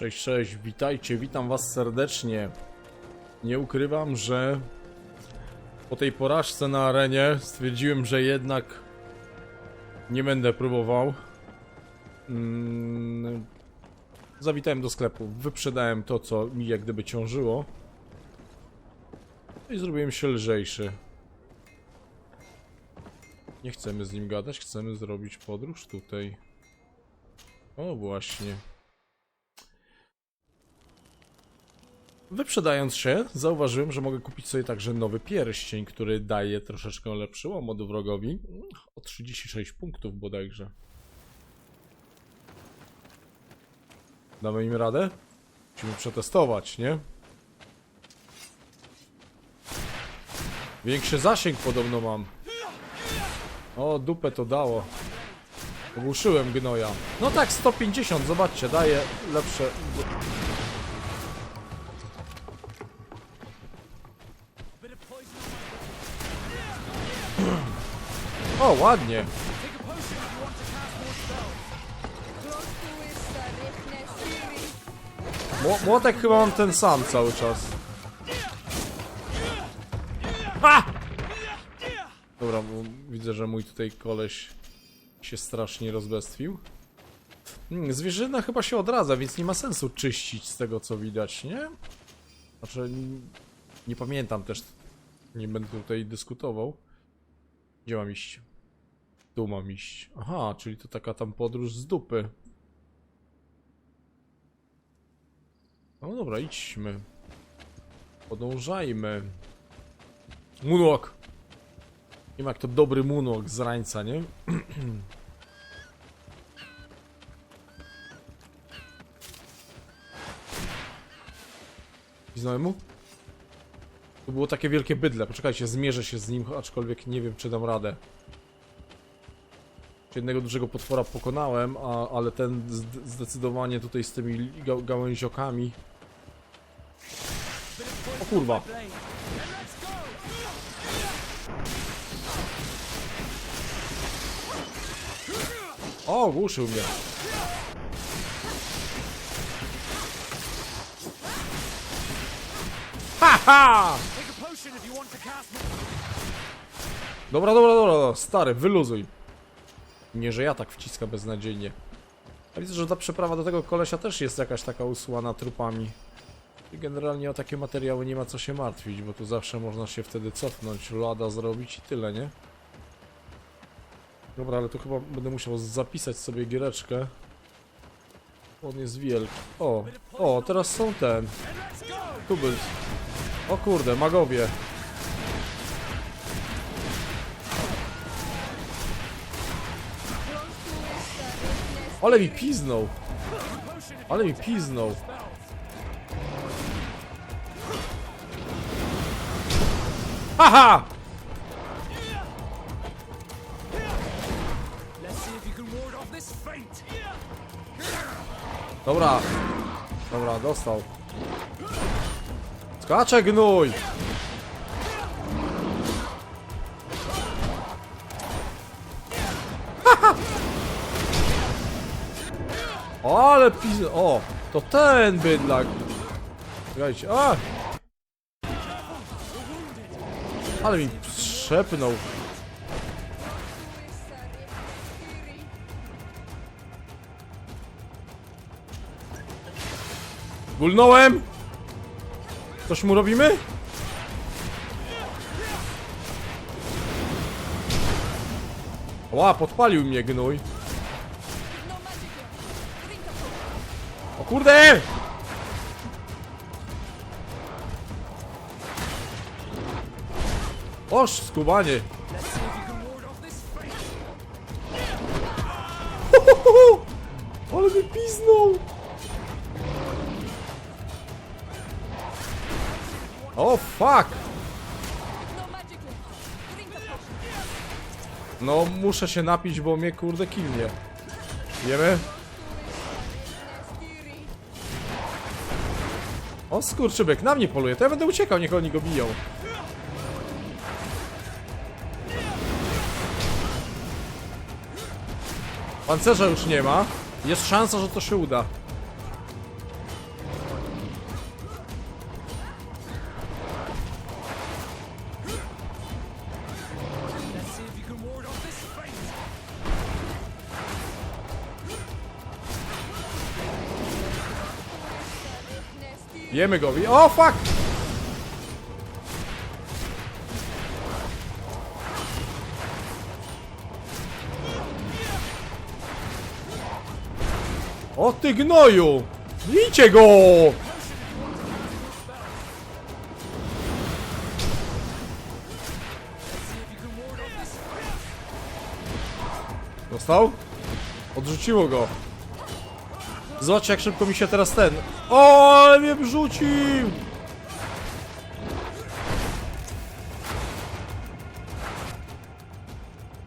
Cześć, cześć, witajcie, witam was serdecznie. Nie ukrywam, że po tej porażce na arenie stwierdziłem, że jednak nie będę próbował. Mm, zawitałem do sklepu, wyprzedałem to, co mi jak gdyby ciążyło. I zrobiłem się lżejszy. Nie chcemy z nim gadać, chcemy zrobić podróż tutaj. O, właśnie. Wyprzedając się, zauważyłem, że mogę kupić sobie także nowy pierścień, który daje troszeczkę lepszy łomot wrogowi. O 36 punktów bodajże. Damy im radę? Musimy przetestować, nie? Większy zasięg podobno mam. O, dupę to dało. Ogłuszyłem gnoja. No tak, 150, zobaczcie, daje lepsze... Ładnie. Mło- Młotek chyba mam ten sam cały czas. Ha! Dobra, bo widzę, że mój tutaj koleś się strasznie rozbestwił. Hmm, zwierzyna chyba się odradza, więc nie ma sensu czyścić z tego co widać, nie? Znaczy, nie pamiętam też. Nie będę tutaj dyskutował. Gdzie mam iść? Tu mam iść. Aha, czyli to taka tam podróż z dupy. No dobra, idźmy. Podążajmy. Moonwalk! Nie ma jak to dobry moonwalk z rańca, nie? Znajemu? To było takie wielkie bydle. Poczekajcie, zmierzę się z nim, aczkolwiek nie wiem, czy dam radę. Jednego dużego potwora pokonałem, a, ale ten zd- zdecydowanie tutaj z tymi ga gałęziokami. O kurwa. O, ogłuszył mnie. Ha ha! Dobra, dobra, dobra, dobra, stary, wyluzuj. Nie, że ja tak wciskam beznadziejnie. A widzę, że ta przeprawa do tego kolesia też jest jakaś taka usłana trupami. I generalnie o takie materiały nie ma co się martwić, bo tu zawsze można się wtedy cofnąć, lada zrobić i tyle, nie? Dobra, ale tu chyba będę musiał zapisać sobie giereczkę. On jest wielki. O, o, teraz są ten. Tubylc. O kurde, magowie. Ale mi piznął. Ale mi piznął. Haha! Dobra. Dobra, dostał. Skacze gnój! Ale pizn... O! To ten bydlak! Słuchajcie, a! Ale mi trzepnął. Gulnąłem! Coś mu robimy? Ła, podpalił mnie gnój. Kurde! Oż, skubanie. Ale mnie piznął! O, fuck! No, muszę się napić, bo mnie kurde kilnie. Wiemy? O, skurczybyk, na mnie poluje, to ja będę uciekał, niech oni go biją. Pancerza już nie ma. Jest szansa, że to się uda. Jemy go. O, fuck! O ty gnoju! Bijcie go! Dostał? Odrzuciło go. Zobacz jak szybko mi się teraz ten... O, ale mnie wrzucił!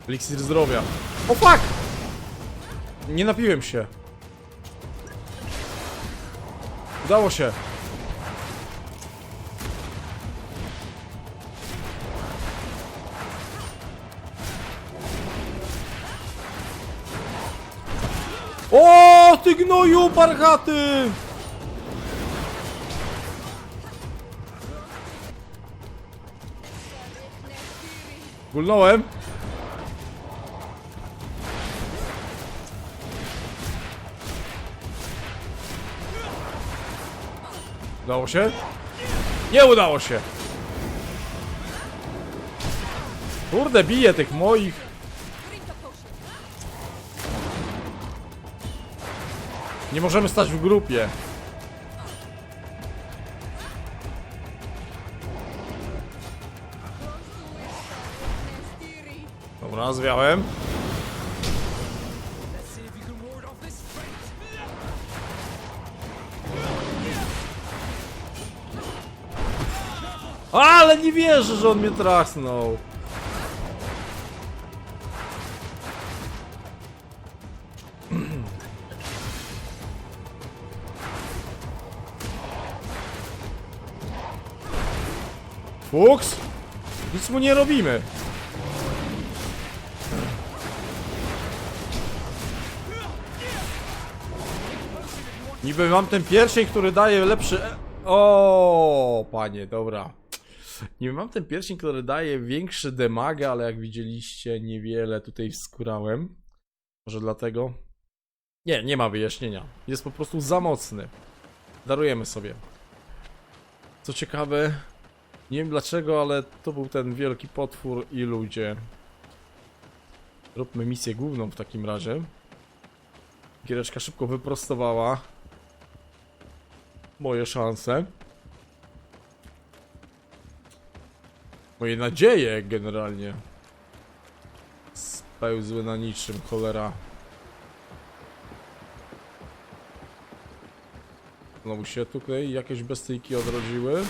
Eliksir zdrowia. O fuck! Nie napiłem się. Udało się. Ty gnoju parchaty! Gulnąłem. Udało się? Nie udało się! Kurde, bije tych moich. Nie możemy stać w grupie. Dobra, zwiałem. Ale nie wierzę, że on mnie trachnął. Fuchs? Nic mu nie robimy. Niby mam ten pierścień, który daje lepszy... e- O, panie, dobra. Niby mam ten pierścień, który daje większy damage, ale jak widzieliście, niewiele tutaj wskurałem. Może dlatego? Nie, nie ma wyjaśnienia. Jest po prostu za mocny. Darujemy sobie. Co ciekawe, nie wiem dlaczego, ale to był ten wielki potwór i ludzie. Róbmy misję główną w takim razie. Giereczka szybko wyprostowała moje szanse. Moje nadzieje generalnie. Spełzły na niczym, cholera. Znowu się tutaj jakieś bestyjki odrodziły.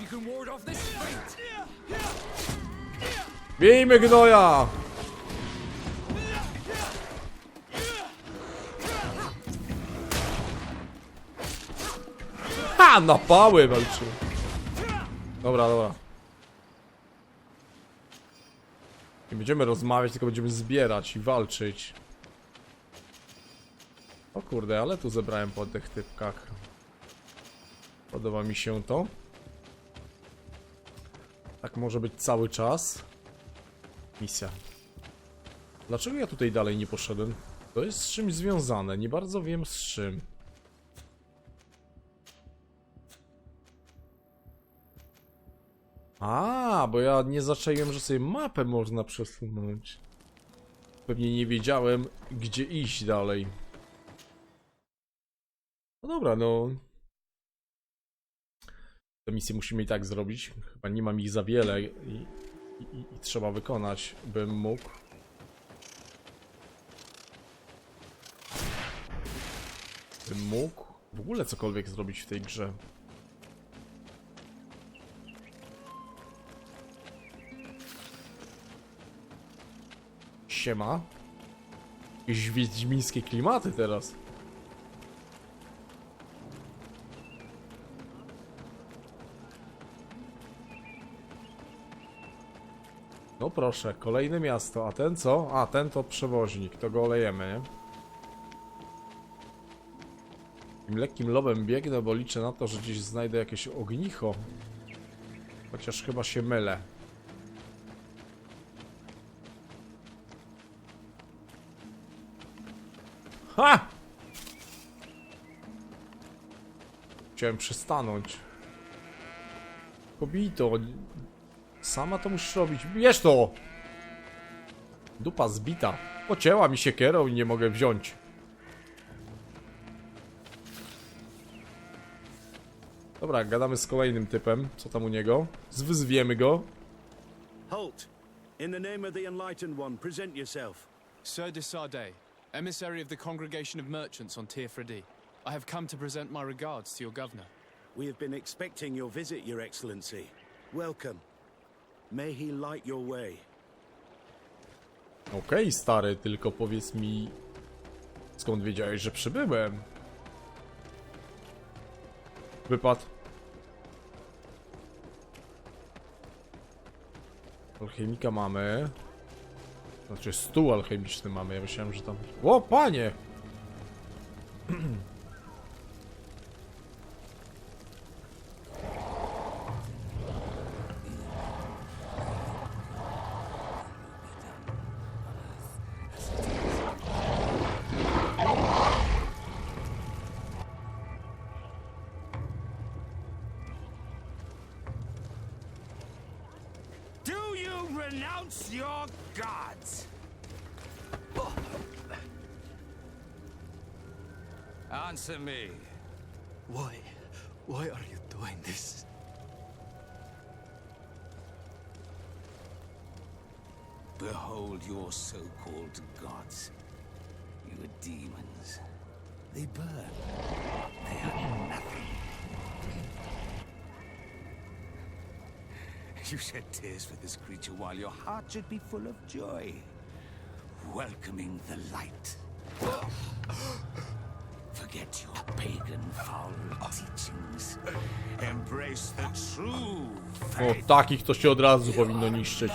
You can ward off this fate. Bijmy gnoja! Ha! Na pały walczył. Dobra, dobra. Nie będziemy rozmawiać, tylko będziemy zbierać i walczyć. O kurde, ale tu zebrałem po tych typkach. Podoba mi się to. Tak może być cały czas. Misja. Dlaczego ja tutaj dalej nie poszedłem? To jest z czymś związane, nie bardzo wiem z czym. Bo ja nie zaczęłem, że sobie mapę można przesunąć. Pewnie nie wiedziałem, gdzie iść dalej. No dobra, no. Te misje musimy i tak zrobić. Chyba nie mam ich za wiele i, i, i trzeba wykonać, bym mógł. Bym mógł w ogóle cokolwiek zrobić w tej grze. Siema. Jakieś wiedźmińskie klimaty teraz. No proszę, kolejne miasto. A ten co? A, ten to przewoźnik. To go olejemy, nie? Tym lekkim lobem biegnę, bo liczę na to, że gdzieś znajdę jakieś ognicho. Chociaż chyba się mylę. Ha! Chciałem przystanąć. Kobito, sama to musisz robić. Bierz to! Dupa zbita. Pocięła mi się kierą i nie mogę wziąć. Dobra, gadamy z kolejnym typem. Co tam u niego? Zwyzwiemy go. Halt! In the name of the Enlightened One, present yourself. Sir de Sardet, emissary of the Congregation of Merchants on Tirfredi. I have come to present my regards to your governor. We have been expecting your visit, Your Excellency. Welcome. May he light your way. Okej, stary, tylko powiedz mi... Skąd wiedziałeś, że przybyłem? Wypad. Alchemika mamy. Znaczy stół alchemiczny mamy, ja myślałem, że tam... O, panie! you renounce your gods? Answer me. Why? Why are you doing this? Behold your so-called gods. You are demons. They burn. They are You shed tears for this creature while your heart should be full of joy. Welcoming the light. Forget your pagan foul teachings. Embrace the true O, faith. takich to się od razu powinno niszczyć.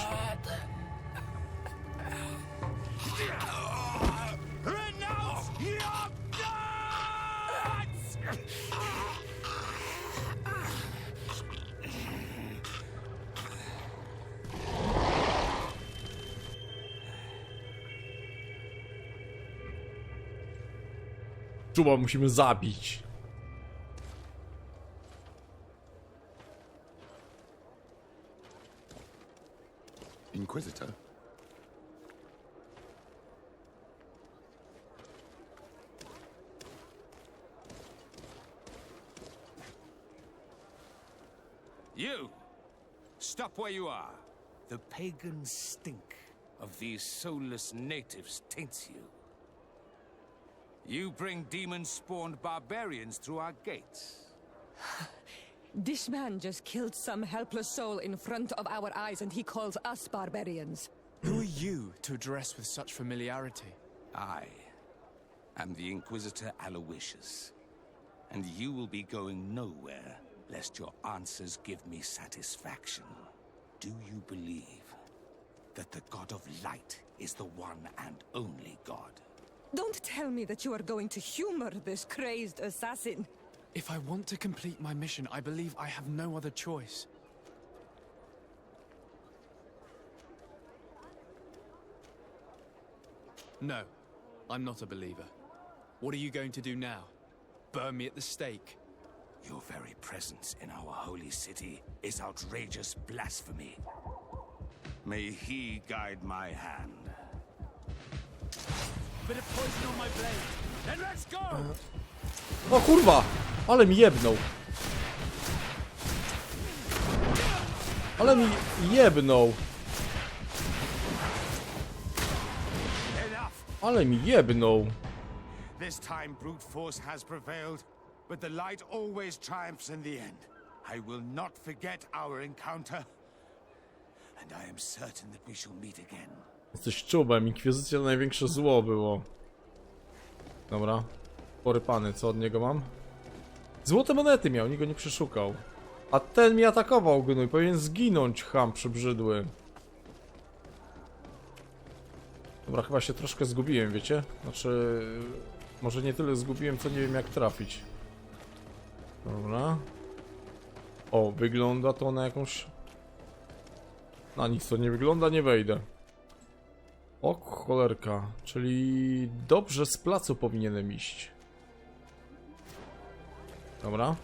Czuba musimy zabić. Inquisitor? You! Stop where you are. The pagan stink of these soulless natives taints you. You bring demon-spawned barbarians through our gates. This man just killed some helpless soul in front of our eyes and he calls us barbarians. Who are you to address with such familiarity? I am the Inquisitor Aloysius, and you will be going nowhere lest your answers give me satisfaction. Do you believe that the God of Light is the one and only God? Don't tell me that you are going to humor this crazed assassin. If I want to complete my mission, I believe I have no other choice. No, I'm not a believer. What are you going to do now? Burn me at the stake? Your very presence in our holy city is outrageous blasphemy. May he guide my hand. O kurwa! Ale mi jebnął. Ale mi jebnął. Ale mi jebnął. This time brute force has prevailed, but the light always triumphs in the end. I will not forget our encounter, and I am certain that we shall meet again. Jesteś czubem. Inkwizycja to największe zło było. Dobra. Porypany, co od niego mam? Złote monety miał, nikt go nie przeszukał. A ten mi atakował gnój, powinien zginąć, ham przybrzydły. Dobra, chyba się troszkę zgubiłem, wiecie? Znaczy, może nie tyle zgubiłem, co nie wiem jak trafić. Dobra. O, wygląda to na jakąś... Na nic to nie wygląda, nie wejdę. O cholerka, czyli dobrze z placu powinienem iść. Dobra.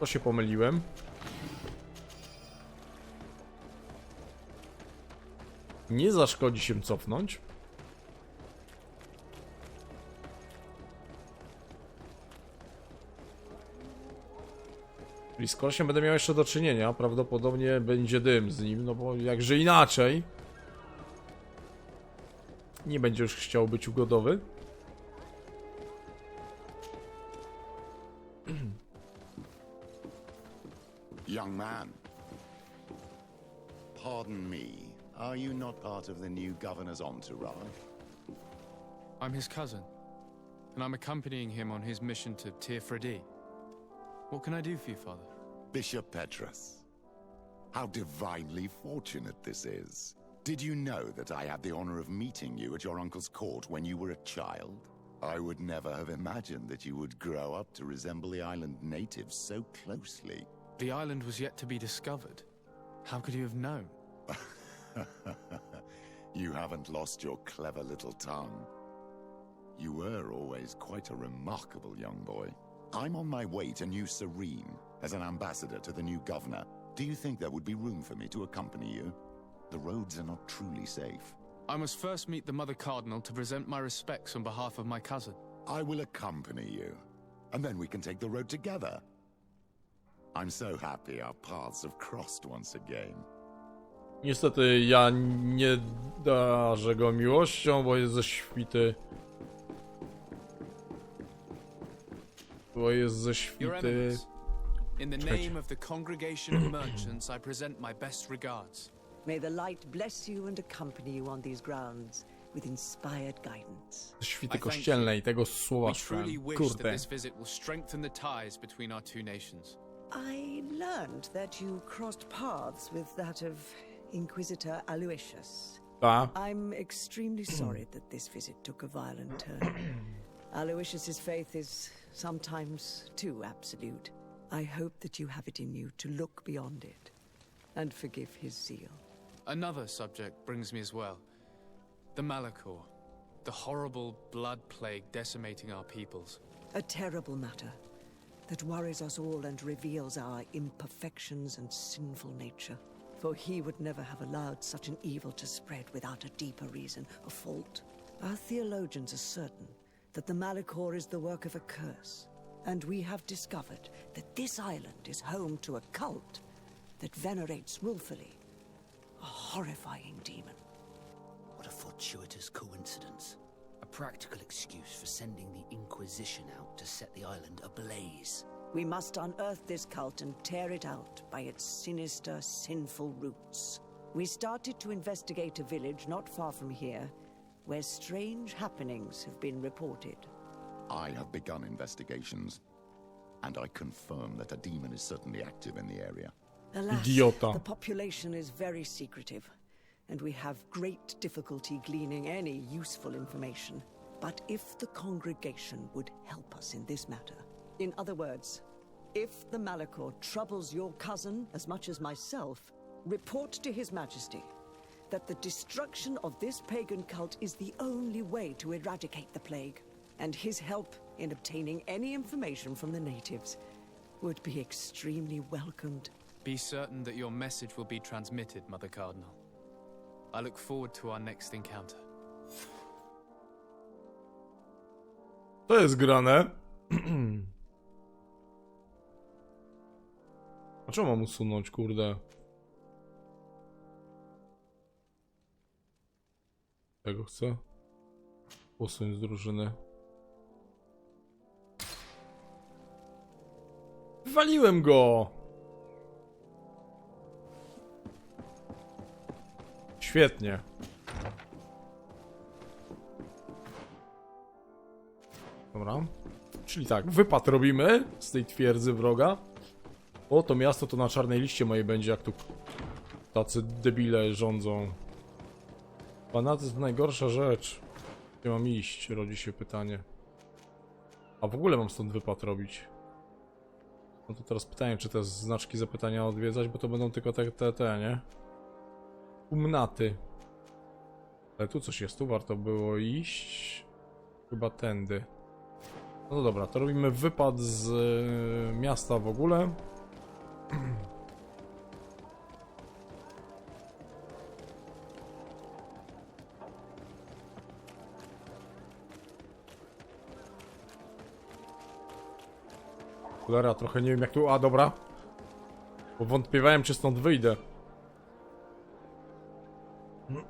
To się pomyliłem. Nie zaszkodzi się cofnąć. Czyli z kolesiem będę miał jeszcze do czynienia. Prawdopodobnie będzie dym z nim, no bo jakże inaczej. Nie będzie już chciał być ugodowy. Young man. Pardon me. Are you not part of the new governor's entourage? I'm his cousin, and I'm accompanying him on his mission to Tirfredi. What can I do for you, Father? Bishop Petrus. How divinely fortunate this is. Did you know that I had the honor of meeting you at your uncle's court when you were a child? I would never have imagined that you would grow up to resemble the island natives so closely. The island was yet to be discovered. How could you have known? you haven't lost your clever little tongue. You were always quite a remarkable young boy. I'm on my way to New Serene as an ambassador to the new governor. Do you think there would be room for me to accompany you? The roads are not truly safe. I must first meet the Mother Cardinal to present my respects on behalf of my cousin. I will accompany you, and then we can take the road together. I'm so happy our paths have crossed once again. Niestety ja nie darzę go miłością, bo jest ze świty. Bo jest ze Your świty. Eminence, in the name of the Congregation of Merchants, I present my best regards. May the light bless you and accompany you on these grounds with inspired guidance. Ze świty I kościelnej, tego słowa We truly wish that Kurde. this visit will strengthen the ties between our two nations. I learned that you crossed paths with that of Inquisitor Aloysius. Ta. I'm extremely hmm. sorry that this visit took a violent turn. Aloysius's faith is sometimes too absolute. I hope that you have it in you to look beyond it and forgive his zeal. Another subject brings me as well. The Malachor. The horrible blood plague decimating our peoples. A terrible matter that worries us all and reveals our imperfections and sinful nature. For he would never have allowed such an evil to spread without a deeper reason, a fault. Our theologians are certain that the Malachor is the work of a curse, and we have discovered that this island is home to a cult that venerates willfully horrifying demon. What a fortuitous coincidence. A practical excuse for sending the Inquisition out to set the island ablaze. We must unearth this cult and tear it out by its sinister, sinful roots. We started to investigate a village not far from here, where strange happenings have been reported. I have begun investigations, and I confirm that a demon is certainly active in the area. Alas, Idiota. the population is very secretive, and we have great difficulty gleaning any useful information. But if the congregation would help us in this matter, in other words, if the Malachor troubles your cousin as much as myself, report to His Majesty that the destruction of this pagan cult is the only way to eradicate the plague, and his help in obtaining any information from the natives would be extremely welcomed. Be certain that your message will be transmitted, Mother Cardinal. I look forward to our next encounter. To jest grane. A czemu mam usunąć, kurde? Tego chcę. Usuń z drużyny. Waliłem go! Świetnie. Dobra. Czyli tak, wypad robimy z tej twierdzy wroga. O, to miasto to na czarnej liście mojej będzie, jak tu tacy debile rządzą. Fanatyzm najgorsza rzecz. Gdzie mam iść? Rodzi się pytanie. A w ogóle mam stąd wypad robić. No to teraz pytanie, czy te znaczki zapytania odwiedzać, bo to będą tylko te, te, te nie? Umnaty. Ale tu coś jest, tu warto było iść. Chyba tędy. No dobra, to robimy wypad z y, miasta w ogóle. Cholera, trochę nie wiem jak tu... A, dobra. Bo wątpiewałem, czy stąd wyjdę. No!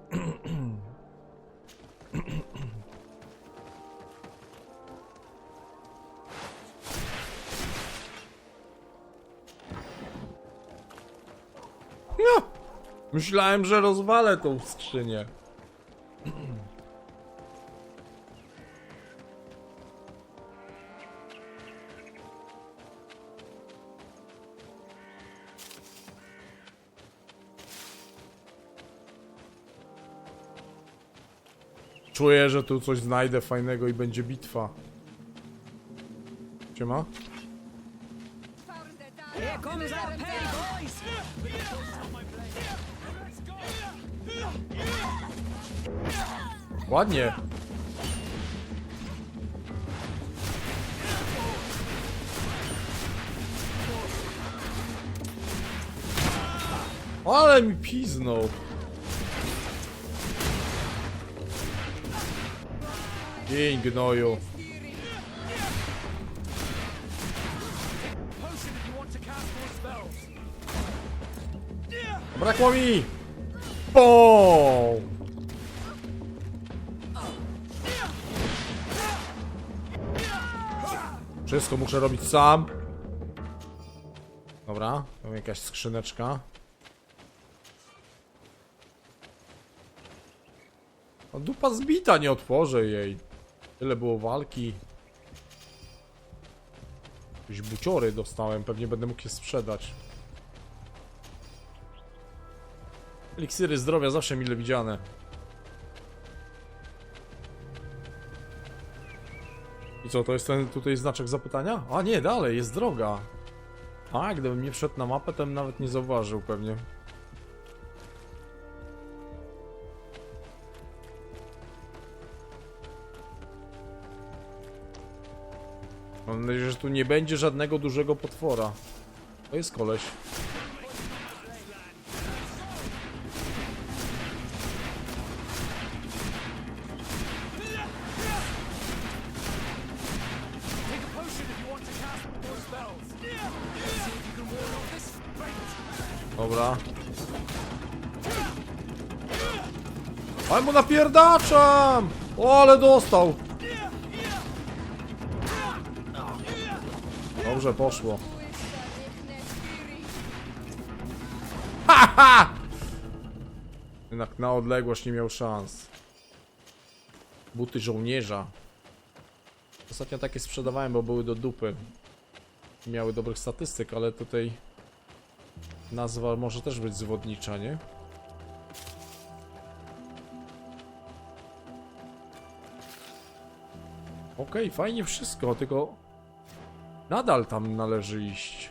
Myślałem, że rozwalę tą skrzynię. Czuję, że tu coś znajdę fajnego i będzie bitwa. Siema? Ładnie. Ale mi piznął. Dzień gnoju. Brakło mi! Boom! Wszystko muszę robić sam. Dobra, mam jakaś skrzyneczka. A dupa zbita, nie otworzę jej. Tyle było walki. Jakieś buciory dostałem, pewnie będę mógł je sprzedać. Eliksiry zdrowia zawsze mile widziane. I co, to jest ten tutaj znaczek zapytania? A nie, dalej, jest droga. A, gdybym nie wszedł na mapę, to bym nawet nie zauważył pewnie. Mam nadzieję, że tu nie będzie żadnego dużego potwora. To jest koleś. Dobra. Ale mu napierdaczam! O, ale dostał! Dobrze, poszło. Haha! Jednak na odległość nie miał szans. Buty żołnierza. Ostatnio takie sprzedawałem, bo były do dupy. Miały dobrych statystyk, ale tutaj nazwa może też być zwodnicza, nie? Okej, fajnie wszystko, tylko nadal tam należy iść.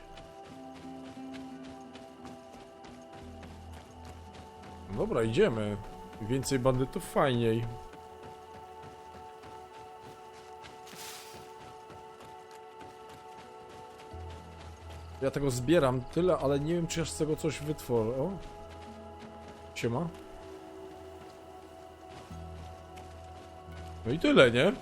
Dobra, idziemy. Więcej bandytów fajniej. Ja tego zbieram tyle, ale nie wiem czy aż z tego coś wytworzę. O. Siema. No i tyle, nie?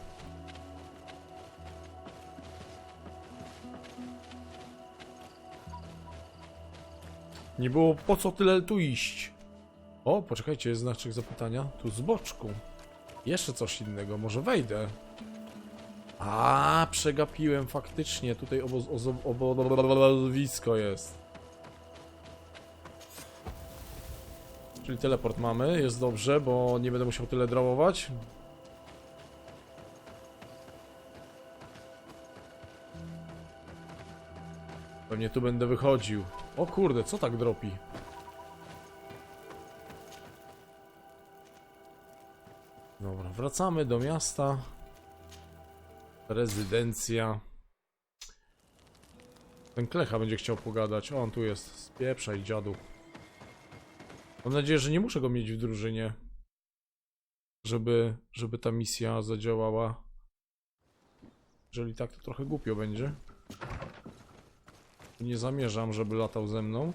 Nie było po co tyle tu iść. O, poczekajcie, jest znaczek zapytania. Tu z boczku. Jeszcze coś innego, może wejdę. A, przegapiłem faktycznie. Tutaj oboz, ozo, obo, obozowisko jest. Czyli teleport mamy, jest dobrze, bo nie będę musiał tyle drałować. Pewnie tu będę wychodził. O kurde, co tak dropi? Dobra, wracamy do miasta. Rezydencja. Ten Klecha będzie chciał pogadać. O, on tu jest. Spieprzaj, dziadu. Mam nadzieję, że nie muszę go mieć w drużynie. Żeby, żeby ta misja zadziałała. Jeżeli tak, to trochę głupio będzie. Nie zamierzam, żeby latał ze mną.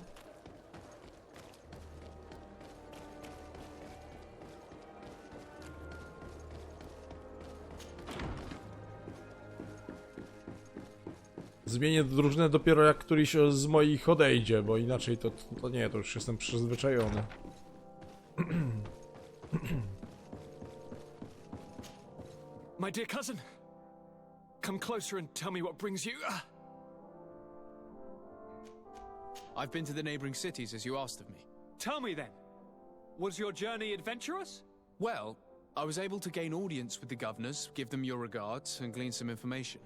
Zmienię drużynę dopiero jak któryś z moich odejdzie, bo inaczej to, to nie, to już jestem przyzwyczajony. My dear cousin, come closer and tell me what brings you. I've been to the neighboring cities as you asked of me. Tell me then, was your journey adventurous? Well, I was able to gain audience with the governors, give them your regards, and glean some information.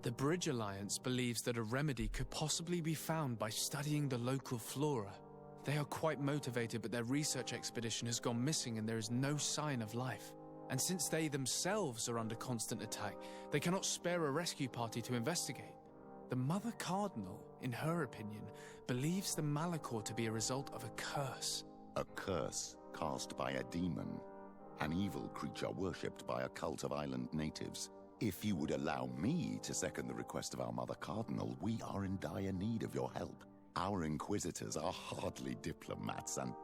The Bridge Alliance believes that a remedy could possibly be found by studying the local flora. They are quite motivated, but their research expedition has gone missing and there is no sign of life. And since they themselves are under constant attack, they cannot spare a rescue party to investigate. The Mother Cardinal, in her opinion, believes the Malachor to be a result of a curse. A curse cast by a demon. An evil creature worshipped by a cult of island natives. If you would allow me to second the request of our Mother Cardinal, we are in dire need of your help. Our inquisitors are hardly diplomats and...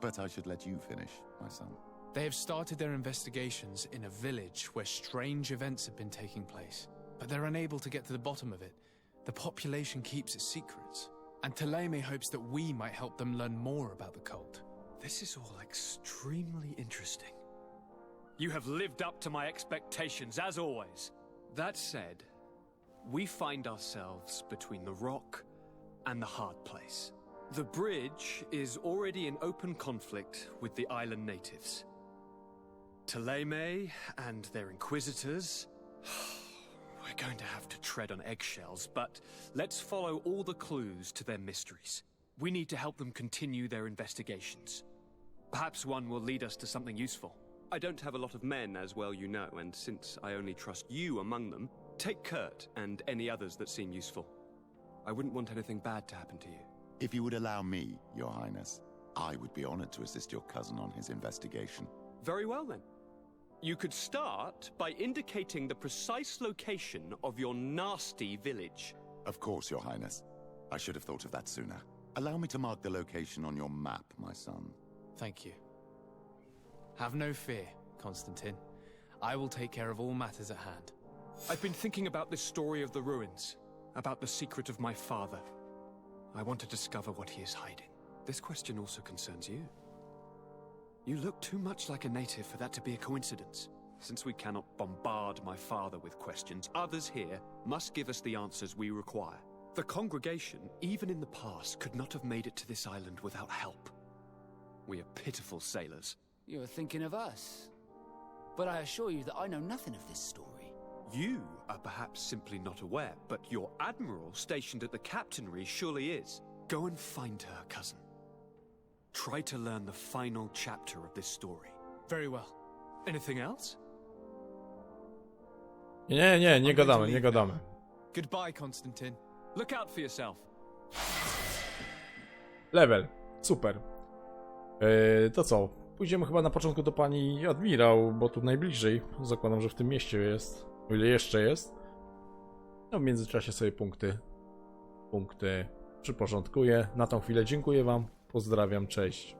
But I should let you finish, my son. They have started their investigations in a village where strange events have been taking place, but they're unable to get to the bottom of it. The population keeps its secrets, and Taleme hopes that we might help them learn more about the cult. This is all extremely interesting. You have lived up to my expectations, as always. That said, we find ourselves between the rock and the hard place. The bridge is already in open conflict with the island natives. Taleme and their inquisitors. We're going to have to tread on eggshells, but let's follow all the clues to their mysteries. We need to help them continue their investigations. Perhaps one will lead us to something useful. I don't have a lot of men, as well you know, and since I only trust you among them, take Kurt and any others that seem useful. I wouldn't want anything bad to happen to you. If you would allow me, Your Highness, I would be honored to assist your cousin on his investigation. Very well then. You could start by indicating the precise location of your nasty village. Of course, Your Highness. I should have thought of that sooner. Allow me to mark the location on your map, my son. Thank you. Have no fear, Constantine. I will take care of all matters at hand. I've been thinking about this story of the ruins, about the secret of my father. I want to discover what he is hiding. This question also concerns you. You look too much like a native for that to be a coincidence. Since we cannot bombard my father with questions, others here must give us the answers we require. The congregation, even in the past, could not have made it to this island without help. We are pitiful sailors. You're thinking of us. But I assure you that I know nothing of this story. You are perhaps simply not aware, but your admiral stationed at the captainry surely is. Go and find her, cousin. Try to learn the final chapter of this story. Very well. Anything else? Nie, nie, nie gadamy, nie gadamy. Goodbye, Constantine. Look out for yourself. Level. Super. Yy, to co? Pójdziemy chyba na początku do pani admirał, bo tu najbliżej. Zakładam, że w tym mieście jest. O ile jeszcze jest. No w międzyczasie sobie punkty. Punkty przyporządkuję. Na tą chwilę dziękuję wam. Pozdrawiam, cześć.